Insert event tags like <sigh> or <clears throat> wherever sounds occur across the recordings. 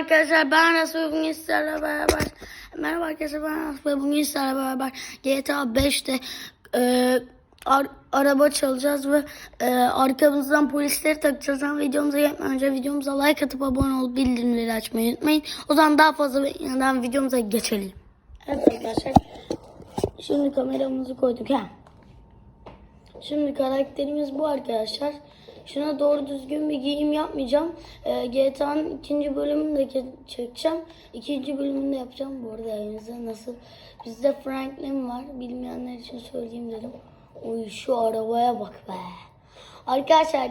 arkadaşlar ben Aras ve bugün sizlerle beraber Merhaba arkadaşlar ben Aras ve bugün sizlerle beraber GTA 5'te e, ar- araba çalacağız ve e, arkamızdan polisleri takacağız. Ama videomuza geçmeden önce videomuza like atıp abone olup bildirimleri açmayı unutmayın. O zaman daha fazla beklemeden videomuza geçelim. Evet arkadaşlar şimdi kameramızı koyduk ha. Şimdi karakterimiz bu arkadaşlar. Şuna doğru düzgün bir giyim yapmayacağım. Ee, GTA'nın ikinci bölümünü de ke- çekeceğim. İkinci bölümünü de yapacağım. Bu arada elinizde nasıl? Bizde Franklin var. Bilmeyenler için söyleyeyim dedim. Oy şu arabaya bak be. Arkadaşlar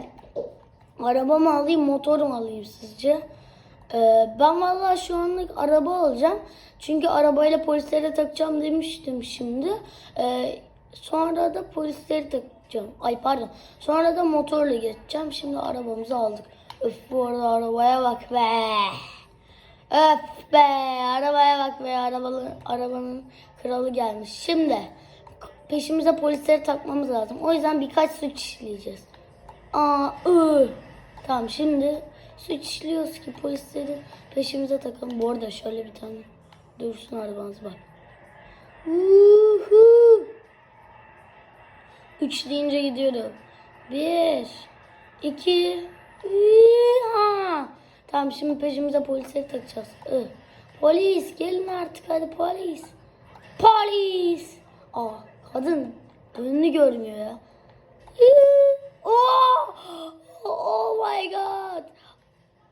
araba mı alayım motor mu alayım sizce? Ee, ben vallahi şu anlık araba alacağım. Çünkü arabayla polislere takacağım demiştim şimdi. Ee, sonra da polisleri takacağım. Ay pardon. Sonra da motorla geçeceğim. Şimdi arabamızı aldık. Öf bu arada arabaya bak be. Öf be arabaya bak be arabalı, arabanın kralı gelmiş. Şimdi peşimize polisleri takmamız lazım. O yüzden birkaç suç işleyeceğiz. Aa, ı. Tamam şimdi suç işliyoruz ki polisleri peşimize takalım. Bu arada şöyle bir tane dursun arabanız bak. Uhu. Üç deyince gidiyorum. Bir, iki, ha. Tamam şimdi peşimize polisleri takacağız. I. Polis gelin artık hadi polis. Polis. Aa kadın önünü görmüyor ya. Oh, oh my god.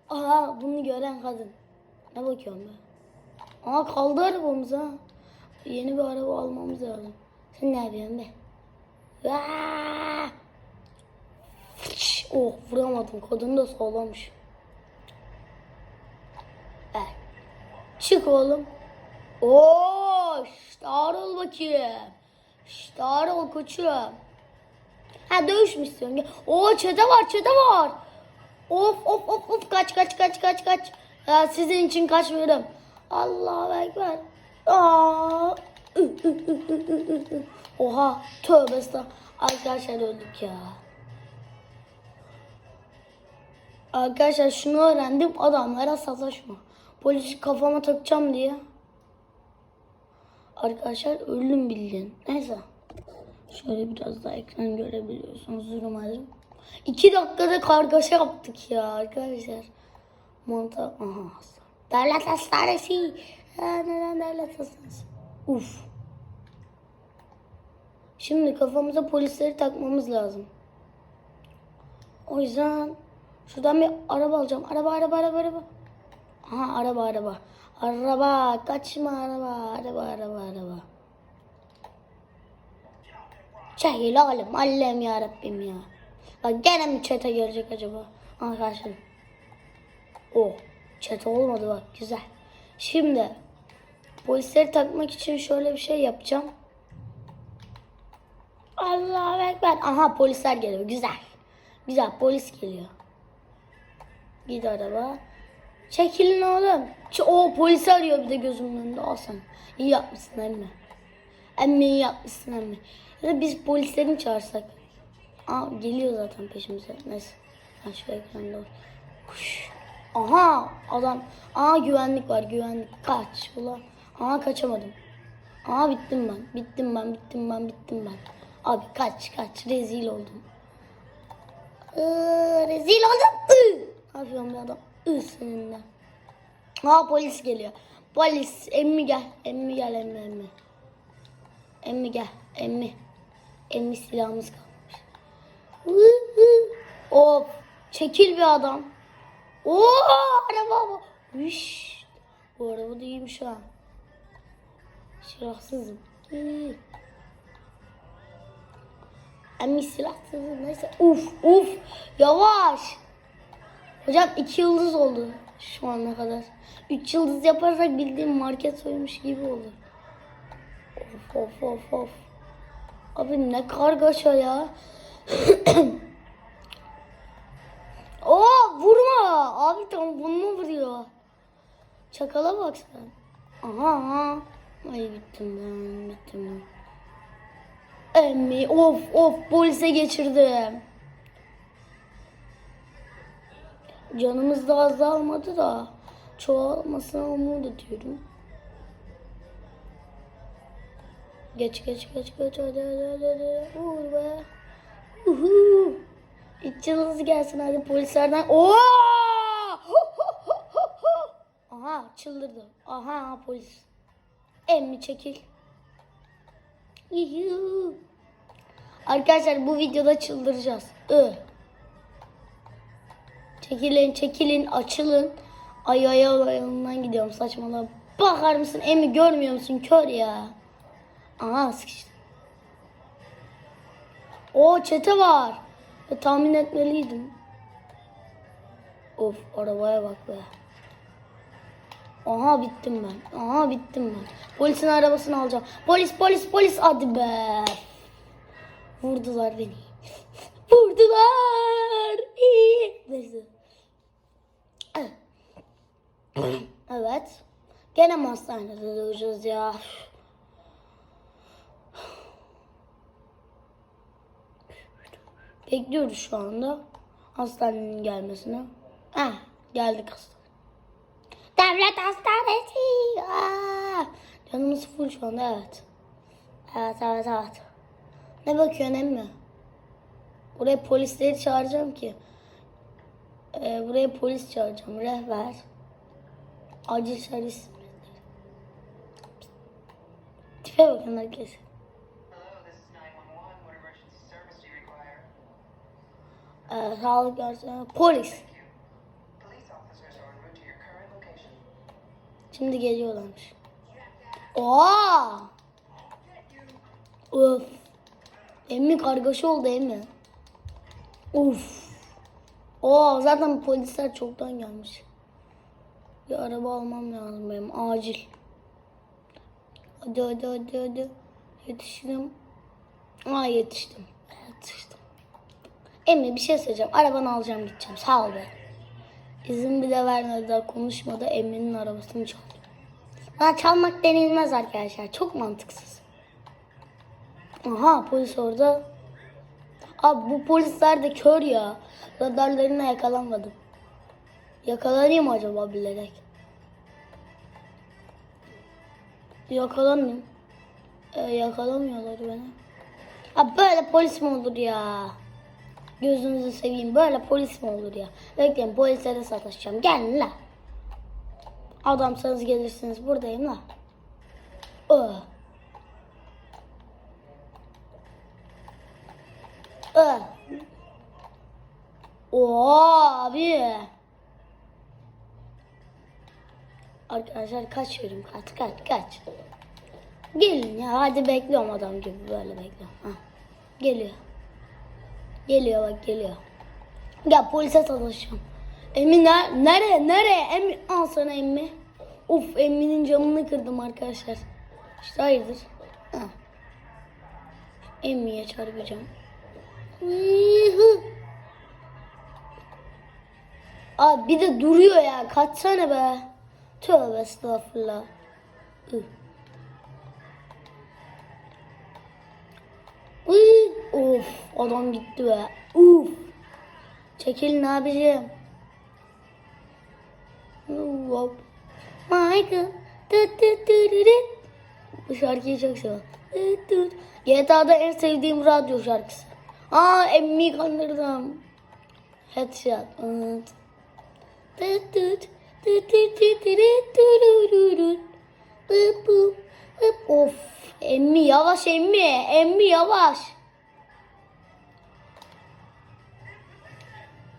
Aha bunu gören kadın. Ne bakıyorum ben? Aa kaldı arabamız ha. Yeni bir araba almamız lazım. Sen ne yapıyorsun be? Aa! Oh vuramadım. Kadın da sağlamış. Evet. Çık oğlum. Oo, star ol bakayım. Star ol koçum. Ha dövüş mü istiyorsun? Oo çete var çete var. Of of of of kaç kaç kaç kaç kaç. Ya sizin için kaçmıyorum. Allahu ekber. Aa. Oha tövbe estağfurullah. Arkadaşlar öldük ya. Arkadaşlar şunu öğrendim adamlara sataşma. Polisi kafama takacağım diye. Arkadaşlar öldüm bildiğin. Neyse. Şöyle biraz daha ekran görebiliyorsunuz umarım. İki dakikada kargaşa yaptık ya arkadaşlar. Monta... Aha. Devlet hastanesi. Ha, neden devlet hastanesi? Uf. Şimdi kafamıza polisleri takmamız lazım. O yüzden şuradan bir araba alacağım. Araba, araba, araba, araba. Aha araba, araba. Araba, kaçma araba, araba, araba, araba. Çekil oğlum, Allah'ım ya Rabbim ya. Bak gene mi çete gelecek acaba? Arkadaşlar. Oh, çete olmadı bak, güzel. Şimdi polisleri takmak için şöyle bir şey yapacağım. Allahu Ekber. Aha polisler geliyor. Güzel. Güzel polis geliyor. Git araba. Çekilin oğlum. Ç- O polisi arıyor bir de gözümün önünde. Al sen. İyi yapmışsın emmi. Emmi iyi yapmışsın emmi. Ya da biz polisleri mi çağırsak? Aa geliyor zaten peşimize. Neyse. Ha şu ekranda var. Kuş. Aha adam. Aa güvenlik var güvenlik. Kaç ulan. Aa kaçamadım. Aa bittim ben. Bittim ben. Bittim ben. Bittim ben. Abi kaç kaç. Rezil oldum. Ee, rezil oldum. Iı. Ne adam? Iı seninle. Aa polis geliyor. Polis. Emmi gel. Emmi gel emmi emmi. Emmi gel. Emmi. Emmi silahımız kalmış. Hı. Of. Çekil bir adam. Oo araba bak. Üş. Bu araba da iyiymiş ha. Silahsızım. Hı. Emmi silahsızım neyse. Uf uf. Yavaş. Hocam iki yıldız oldu şu ana kadar. Üç yıldız yaparsak bildiğim market soymuş gibi olur. Of of of of. Abi ne kargaşa ya. <clears throat> Oo vurma. Abi tam bunu vuruyor? Çakala bak sen. Aha. Ay bittim ben bittim ben. Emmi of of polise geçirdim. Canımız da azalmadı da çoğalmasına umut ediyorum. Geç geç geç geç hadi hadi hadi hadi. Vur be. Uhu. İç yıldızı gelsin hadi polislerden. Oo! Aha çıldırdı. Aha polis. Emmi çekil. Arkadaşlar bu videoda çıldıracağız. Ö. Çekilin çekilin açılın. Ay ay ay yanından gidiyorum saçmalama. Bakar mısın Emmi görmüyor musun kör ya. Aha sıkıştı. O çete var. Ya, tahmin etmeliydim. Of arabaya bak be. Aha bittim ben. Aha bittim ben. Polisin arabasını alacağım. Polis polis polis hadi be. Vurdular beni. <laughs> Vurdular. Neyse. <clears throat> Evet. Gene mi hastanede duracağız ya? Bekliyoruz şu anda hastanenin gelmesini. Heh, geldik hastane. Devlet hastanesi. Aa, canımız full şu anda evet. Evet evet evet. Ne bakıyorsun emmi? Buraya polisleri çağıracağım ki. Ee, buraya polis çağıracağım. Rehber. Acil servis. Tipe bakın herkes. Hello, this is 911. What emergency service do you require? Ee, sağlık personeli. Polis. Şimdi geliyorlarmış. Oha! Of. Emmi kargaşa oldu emmi. Of. Oo zaten polisler çoktan gelmiş. Bir araba almam lazım benim acil. Hadi hadi hadi hadi. Yetiştim. Aa yetiştim. Yetiştim. Emmi bir şey söyleyeceğim. Arabanı alacağım gideceğim. Sağ ol be. İzin bile vermedi daha konuşmadı. Emmi'nin arabasını çaldı. Ha, çalmak denilmez arkadaşlar. Çok mantıksız. Aha polis orada. Abi bu polisler de kör ya. Radarlarına yakalanmadım. Yakalanayım acaba bilerek? Yakalanmayayım. Ee, yakalamıyorlar beni. Abi böyle polis mi olur ya? Gözünüzü seveyim. Böyle polis mi olur ya? Bekleyin polislere sataşacağım. Gelin la. Adamsanız gelirsiniz. Buradayım la. Ö. Ö. Oo abi. Arkadaşlar kaçıyorum. Kaç kaç kaç. Gelin ya hadi bekliyorum adam gibi böyle bekliyorum. Ha. Geliyor. Geliyor bak geliyor. Gel polise sataşacağım. Emmi ner nereye nereye al sana Emmi. Uf Emmi'nin camını kırdım arkadaşlar. İşte hayırdır. Ha. Emmi'ye çarpacağım. Abi bir de duruyor ya. Kaçsana be. Tövbe estağfurullah. Uy, Of adam gitti be. Uf. Çekilin abicim. Hop. Michael. Bu şarkıyı çok seviyorum. GTA'da en sevdiğim radyo şarkısı. Aa emmi kandırdım. Headshot. Of. Emmi yavaş emmi. Emmi yavaş.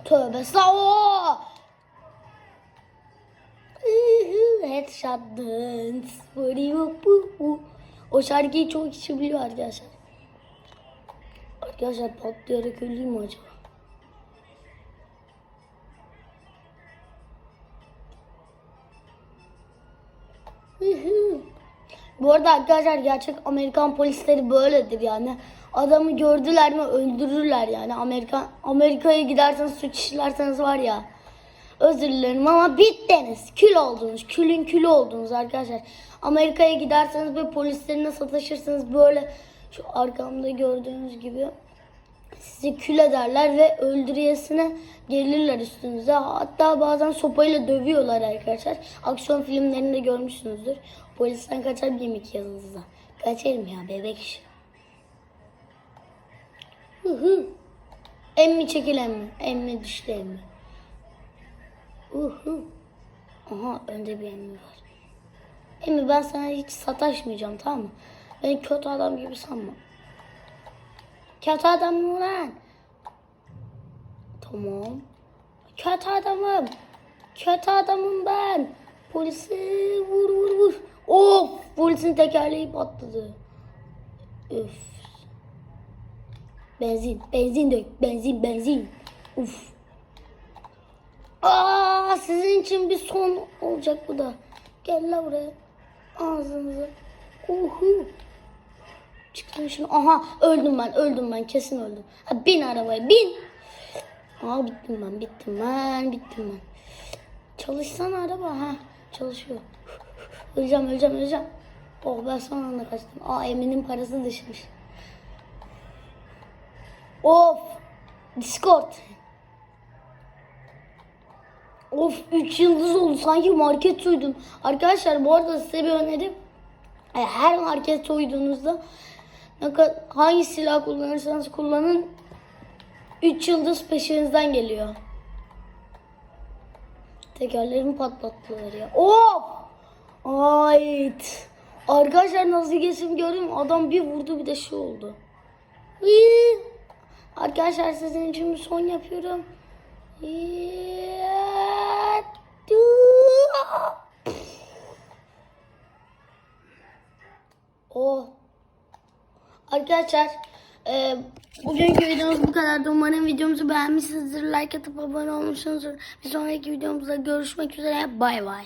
Tövbe sağ ol. Headshot dance. O şarkıyı çok kişi biliyor arkadaşlar. Arkadaşlar patlayarak öleyim mi acaba? Bu arada arkadaşlar gerçek Amerikan polisleri böyledir yani. Adamı gördüler mi öldürürler yani. Amerika Amerika'ya giderseniz suç işlerseniz var ya. Özür dilerim ama bittiniz. Kül oldunuz. Külün külü oldunuz arkadaşlar. Amerika'ya giderseniz ve polislerine sataşırsınız böyle şu arkamda gördüğünüz gibi sizi kül ederler ve öldürüyesine gelirler üstünüze. Hatta bazen sopayla dövüyorlar arkadaşlar. Aksiyon filmlerinde görmüşsünüzdür. Polisten kaçar bir yemek yanınızda. Kaçarım ya bebek. Hı hı. Emmi çekil emmi. Emmi düştü emmi. Uhu. Aha önde bir emmi var. Emmi ben sana hiç sataşmayacağım tamam mı? Beni kötü adam gibi sanma. Kötü adam mı lan? Tamam. Kötü adamım. Kötü adamım ben. Polisi vur vur vur. Of polisin tekerleği patladı. Üf. Benzin, benzin dök, benzin, benzin. Uf. Aa, sizin için bir son olacak bu da. Gel la buraya. Ağzınıza. Uhu. Çıktım şunu. Aha öldüm ben, öldüm ben, kesin öldüm. Ha, bin arabaya, bin. Aa bittim ben, bittim ben, bittim ben. Çalışsana araba, ha çalışıyor. Öleceğim, öleceğim, öleceğim. Oh ben son anda kaçtım. Aa Emin'in parası düşmüş. Of. Discord. Of 3 yıldız oldu sanki market soydum. Arkadaşlar bu arada size bir önerim. E, Her market soyduğunuzda hangi silah kullanırsanız kullanın 3 yıldız peşinizden geliyor. Tekerlerimi patlattılar ya. Of! Ait. Arkadaşlar nasıl geçim gördün mü? Adam bir vurdu bir de şey oldu. Hii. Arkadaşlar sizin için bir son yapıyorum. Ya- Oh. Arkadaşlar e, bugünkü videomuz bu kadardı. Umarım videomuzu beğenmişsinizdir. Like atıp abone olmuşsunuzdur. Bir sonraki videomuzda görüşmek üzere. Bay bay.